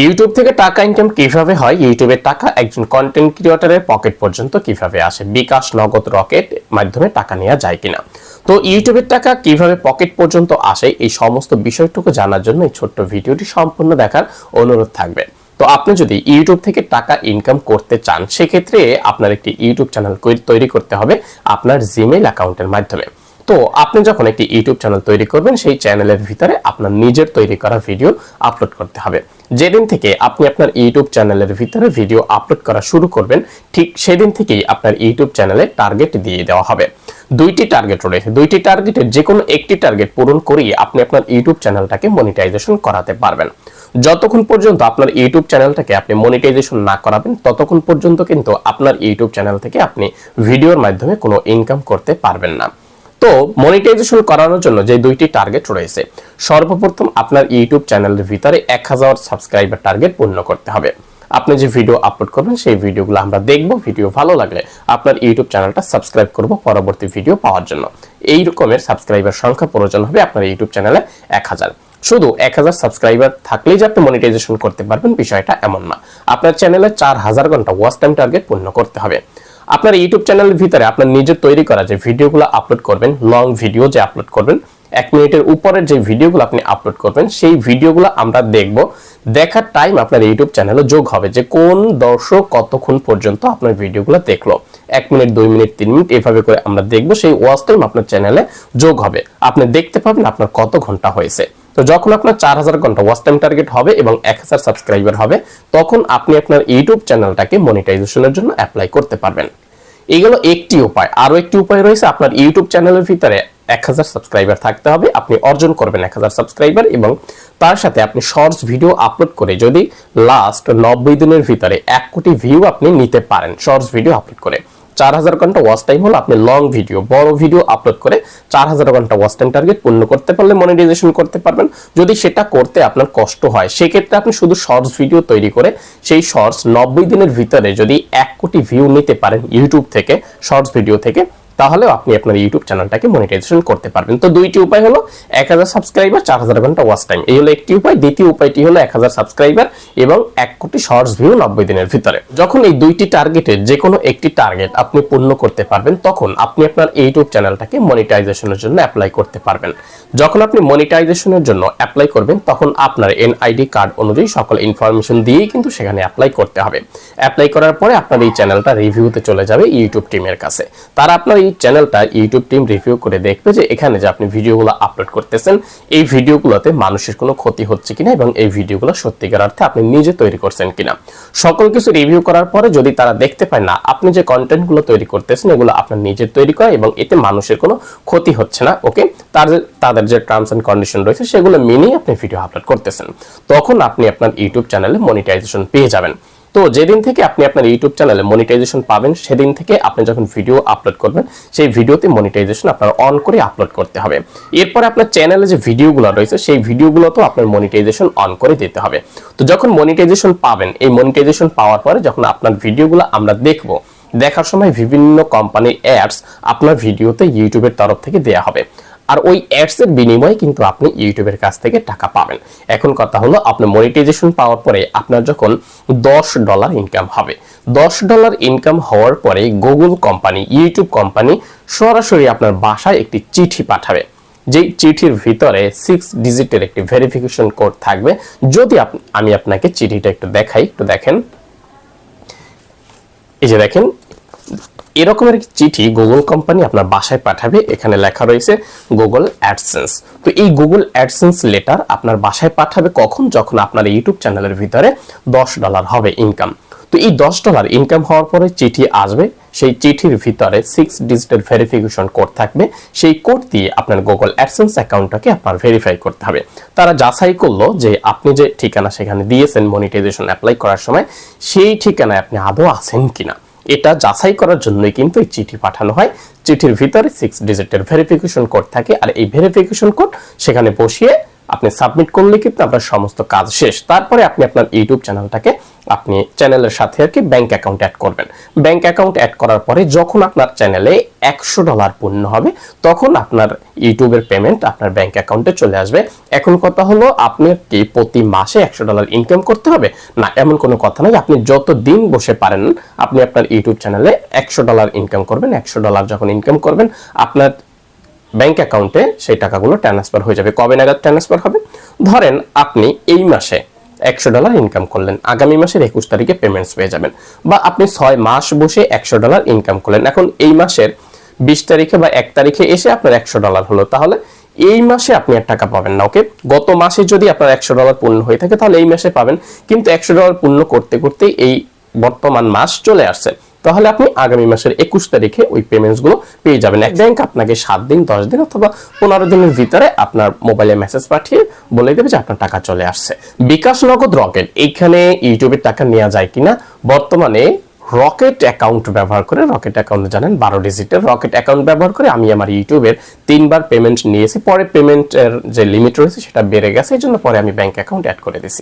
YouTube থেকে টাকা income কীভাবে হয়? ইউটিউবের টাকা একজন কন্টেন্ট ক্রিয়েটরের পকেট পর্যন্ত কীভাবে আসে? বিকাশ, নগদ, রকেট মাধ্যমে টাকা নেওয়া যায় কিনা? তো ইউটিউবের টাকা কীভাবে পকেট পর্যন্ত আসে? এই সমস্ত বিষয়টুকু জানার জন্য এই ছোট্ট ভিডিওটি সম্পূর্ণ দেখার অনুরোধ থাকবে। তো আপনি যদি ইউটিউব থেকে টাকা ইনকাম করতে চান, সেক্ষেত্রে আপনার একটি ইউটিউব চ্যানেল তৈরি করতে হবে, আপনার জিমেইল অ্যাকাউন্টের মাধ্যমে। তো আপনি যখন একটি ইউটিউব চ্যানেল তৈরি করবেন, সেই চ্যানেলের ভিতরে আপনার নিজের তৈরি করা ভিডিও আপলোড করতে হবে। যেদিন থেকে আপনি আপনার ইউটিউব চ্যানেলের ভিতরে ভিডিও আপলোড করা শুরু করবেন, ঠিক সেদিন থেকেই আপনার ইউটিউব চ্যানেলে টার্গেট দিয়ে দেওয়া হবে। দুইটি টার্গেট রয়েছে। দুইটি টার্গেটের যে কোনো একটি টার্গেট পূরণ করেই আপনি আপনার ইউটিউব চ্যানেলটাকে মনিটাইজেশন করাতে পারবেন। যতক্ষণ পর্যন্ত আপনার ইউটিউব চ্যানেলটাকে আপনি মনিটাইজেশন না করাবেন, ততক্ষণ পর্যন্ত কিন্তু আপনার ইউটিউব চ্যানেল থেকে আপনি ভিডিওর মাধ্যমে কোনো ইনকাম করতে পারবেন না। তো মনিটাইজেশন করানোর জন্য যে দুইটি টার্গেট রয়েছে, সর্বপ্রথম আপনার ইউটিউব চ্যানেলের ভিতরে এক হাজার সাবস্ক্রাইবার টার্গেট পূর্ণ করতে হবে। আপনি যে ভিডিও আপলোড করবেন, সেই ভিডিওগুলো আমরা দেখব। ভিডিও ভালো লাগলে আপনার ইউটিউব চ্যানেলটা সাবস্ক্রাইব করব পরবর্তী ভিডিও পাওয়ার জন্য। এই রকমের সাবস্ক্রাইবার সংখ্যা প্রয়োজন হবে আপনার ইউটিউব চ্যানেলে এক হাজার। শুধু এক হাজার সাবস্ক্রাইবার থাকলেই যে আপনি মনিটাইজেশন করতে পারবেন, বিষয়টা এমন না। আপনার চ্যানেলে চার হাজার ঘণ্টা ওয়াচ টাইম টার্গেট পূর্ণ করতে হবে। আপনার ইউটিউব চ্যানেলের ভিতরে আপনার নিজের তৈরি করা যে ভিডিওগুলো আপলোড করবেন লং ভিডিও যে আপলোড করবেন, এক মিনিটের উপরের যে ভিডিওগুলো আপনি আপলোড করবেন, সেই ভিডিওগুলো আমরা দেখব। দেখার টাইম আপনার ইউটিউব চ্যানেলে যোগ হবে যে কোন দর্শক কতক্ষণ পর্যন্ত আপনার ভিডিওগুলো দেখল। এক মিনিট, দুই মিনিট, তিন মিনিট এভাবে করে আমরা দেখব, সেই ওয়াচ টাইম আপনার চ্যানেলে যোগ হবে। আপনি দেখতে পাবেন আপনার কত ঘণ্টা হয়েছে। তো যখন আপনার চার হাজার ঘণ্টা ওয়াচ টাইম টার্গেট হবে এবং এক হাজার সাবস্ক্রাইবার হবে, তখন আপনি আপনার ইউটিউব চ্যানেলটাকে মনিটাইজেশনের জন্য অ্যাপ্লাই করতে পারবেন। এইগুলো একটি উপায়। আরও একটি উপায় রয়েছে, আপনার ইউটিউব চ্যানেলের ভিতরে এক হাজার সাবস্ক্রাইবার থাকতে হবে, আপনি অর্জন করবেন এক হাজার সাবস্ক্রাইবার এবং তার সাথে আপনি শর্টস ভিডিও আপলোড করে যদি লাস্ট নব্বই দিনের ভিতরে এক কোটি ভিউ আপনি নিতে পারেন শর্টস ভিডিও আপলোড করে। চার হাজার ঘণ্টা ওয়াচ টাইম হলো আপনি লং ভিডিও বড় ভিডিও আপলোড করে চার হাজার ঘণ্টা ওয়াচ টাইম টার্গেট পূর্ণ করতে পারলে মনিটাইজেশন করতে পারবেন। যদি সেটা করতে আপনার কষ্ট হয়, সেক্ষেত্রে আপনি শুধু শর্টস ভিডিও তৈরি করে সেই শর্টস নব্বই দিনের ভিতরে যদি এক কোটি ভিউ নিতে পারেন ইউটিউব থেকে শর্টস ভিডিও থেকে তাহলেও আপনি আপনার ইউটিউব চ্যানেলটাকে মনিটাইজেশন করতে পারবেন। তো দুইটি উপায় হলো, এক হাজার সাবস্ক্রাইবার চার হাজার ঘণ্টা ওয়াচ টাইম এই হলো একটি উপায়। দ্বিতীয় উপায়টি হলো এক হাজার সাবস্ক্রাইবার এবং এক কোটি শর্টস ভিউ নব্বই দিনের ভিতরে। যখন এই দুইটি টার্গেটের যে কোনো একটি টার্গেট আপনি পূর্ণ করতে পারবেন, তখন আপনি আপনার ইউটিউব চ্যানেলটাকে মনিটাইজেশনের জন্য অ্যাপ্লাই করতে পারবেন। যখন আপনি মনিটাইজেশনের জন্য অ্যাপ্লাই করবেন, তখন আপনার এনআইডি কার্ড অনুযায়ী সকল ইনফরমেশন দিয়েই কিন্তু সেখানে অ্যাপ্লাই করতে হবে। অ্যাপ্লাই করার পরে আপনার এই চ্যানেলটা রিভিউতে চলে যাবে ইউটিউব টিমের কাছে। তারা আপনার এই চ্যানেলটা ইউটিউব টিম রিভিউ করে দেখবে যে এখানে যে আপনি ভিডিওগুলো আপলোড করতেছেন, এই ভিডিওগুলোতে মানুষের কোনো ক্ষতি হচ্ছে কিনা এবং এই ভিডিওগুলো সত্যিকার অর্থে আপনি নিজে তৈরি করছেন কিনা। সকল কিছু রিভিউ করার পরে যদি তারা দেখতে পায়, না, আপনি যে কন্টেন্টগুলো তৈরি করতেছেন, এগুলো আপনার নিজের তৈরি করা এবং এতে মানুষের কোনো ক্ষতি হচ্ছে না ওকে তার তাদের যে টার্মস এন্ড কন্ডিশন রয়েছে, সেগুলো মেনেই আপনি ভিডিও আপলোড করতেছেন। তখন আপনি আপনার ইউটিউব চ্যানেলে মনিটাইজেশন পেয়ে যাবেন। তো যেদিন থেকে আপনি আপনার ইউটিউব চ্যানেলে মনিটাইজেশন পাবেন, সেদিন থেকে আপনি যখন ভিডিও আপলোড করবেন, সেই ভিডিওতে মনিটাইজেশন আপনার অন করে আপলোড করতে হবে। এরপরে আপনার চ্যানেলে যে ভিডিওগুলো রয়েছে, সেই ভিডিওগুলোতেও আপনার মনিটাইজেশন অন করে দিতে হবে। তো যখন মনিটাইজেশন পাবেন, এই মনিটাইজেশন পাওয়ার পরে যখন আপনার ভিডিওগুলো আমরা দেখব, দেখার সময় বিভিন্ন কোম্পানির অ্যাডস আপনার ভিডিওতে ইউটিউবের তরফ থেকে দেয়া হবে। আর ওই অ্যাডস এর বিনিময়ে কিন্তু আপনি ইউটিউবের কাছ থেকে টাকা পাবেন। এখন কথা হলো আপনি মনিটাইজেশন পাওয়ার পরে আপনার যখন দশ ডলার ইনকাম হবে, দশ ডলার ইনকাম হওয়ার পরে গুগল কোম্পানি ইউটিউব কোম্পানি সরাসরি আপনার বাসায় একটি চিঠি পাঠাবে। যেই চিঠির ভিতরে সিক্স ডিজিটের একটি ভেরিফিকেশন কোড থাকবে। যদি আমি আপনাকে চিঠিটা একটু দেখাই, একটু দেখেন। এই যে দেখেন এরকমের চিঠি গুগল কোম্পানি আপনার বাসায় পাঠাবে, এখানে লেখা রয়েছে গুগল অ্যাডসেন্স তো এই গুগল অ্যাডসেন্স লেটার আপনার বাসায় পাঠাবে কখন? যখন আপনার ইউটিউব চ্যানেলের ভিতরে দশ ডলার হবে ইনকাম তো এই দশ ডলার ইনকাম হওয়ার পরে চিঠি আসবে, সেই চিঠির ভিতরে সিক্স ডিজিটের ভেরিফিকেশন কোড থাকবে, সেই কোড দিয়ে আপনার গুগল অ্যাডসেন্স অ্যাকাউন্টটাকে আপনার ভেরিফাই করতে হবে। তারা যাচাই করল যে আপনি যে ঠিকানা সেখানে দিয়েছেন মনিটাইজেশন অ্যাপ্লাই করার সময়, সেই ঠিকানায় আপনি আদৌ আছেন কিনা। এটা যাচাই করার জন্যই কিন্তু এই চিঠি পাঠানো হয়। চিঠির ভিতরে সিক্স ডিজিটের ভেরিফিকেশন কোড থাকে আর এই ভেরিফিকেশন কোড সেখানে বসিয়ে আপনি সাবমিট করলে কিন্তু আপনার সমস্ত কাজ শেষ। তারপরে আপনি আপনার ইউটিউব চ্যানেলটাকে আপনি চ্যানেলের সাথে আর কি ব্যাংক অ্যাকাউন্ট অ্যাড করবেন। ব্যাংক অ্যাকাউন্ট অ্যাড করার পরে যখন আপনার চ্যানেলে একশো ডলার পূর্ণ হবে, তখন আপনার ইউটিউবের পেমেন্ট আপনার ব্যাংক অ্যাকাউন্টে চলে আসবে। এখন কথা হলো আপনার কি প্রতি মাসে একশো ডলার ইনকাম করতে হবে? না, এমন কোনো কথা নয়। আপনি যত দিন বসে পারেন, আপনি আপনার ইউটিউব চ্যানেলে একশো ডলার ইনকাম করবেন। একশো ডলার যখন ইনকাম করবেন, আপনার ব্যাংক অ্যাকাউন্টে সেই টাকাগুলো ট্রান্সফার হয়ে যাবে। কবে নাগাদ ট্রান্সফার হবে? ধরেন আপনি এই মাসে একশো ডলার ইনকাম করলেন। আগামী মাসের একুশ তারিখে পেমেন্টস পেয়ে যাবেন। বা আপনি ছয় মাস বসে একশো ডলার ইনকাম করলেন। এখন এই মাসের বিশ তারিখে বা এক তারিখে এসে আপনার একশো ডলার হলো। তাহলে এই মাসে আপনি আর টাকা পাবেন না, ওকে? গত মাসে যদি আপনার একশো ডলার পূর্ণ হয়ে থাকে, তাহলে এই মাসে পাবেন। কিন্তু একশো ডলার পূর্ণ করতে করতে এই বর্তমান মাস চলে আসছে। তাহলে আপনি আগামী মাসের একুশ তারিখে ওই পেমেন্টসগুলো পেয়ে যাবেন। এক ব্যাংক আপনাকে সাত দিন, দশ দিন অথবা পনেরো দিনের ভিতরে আপনার মোবাইলে মেসেজ পাঠিয়ে বলে দেবে যে আপনার টাকা চলে আসছে। বিকাশ নগদ রকেট, এইখানে ইউটিউবের টাকা নেওয়া যায় কিনা? বর্তমানে রকেট অ্যাকাউন্ট ব্যবহার করে, রকেট অ্যাকাউন্ট জানেন, বারো ডিজিটের রকেট অ্যাকাউন্ট ব্যবহার করে আমি আমার ইউটিউবের তিনবার পেমেন্ট নিয়েছি। পরে পেমেন্টের যে লিমিট রয়েছে সেটা বেড়ে গেছে এই জন্য পরে আমি ব্যাংক অ্যাকাউন্ট অ্যাড করে দিছি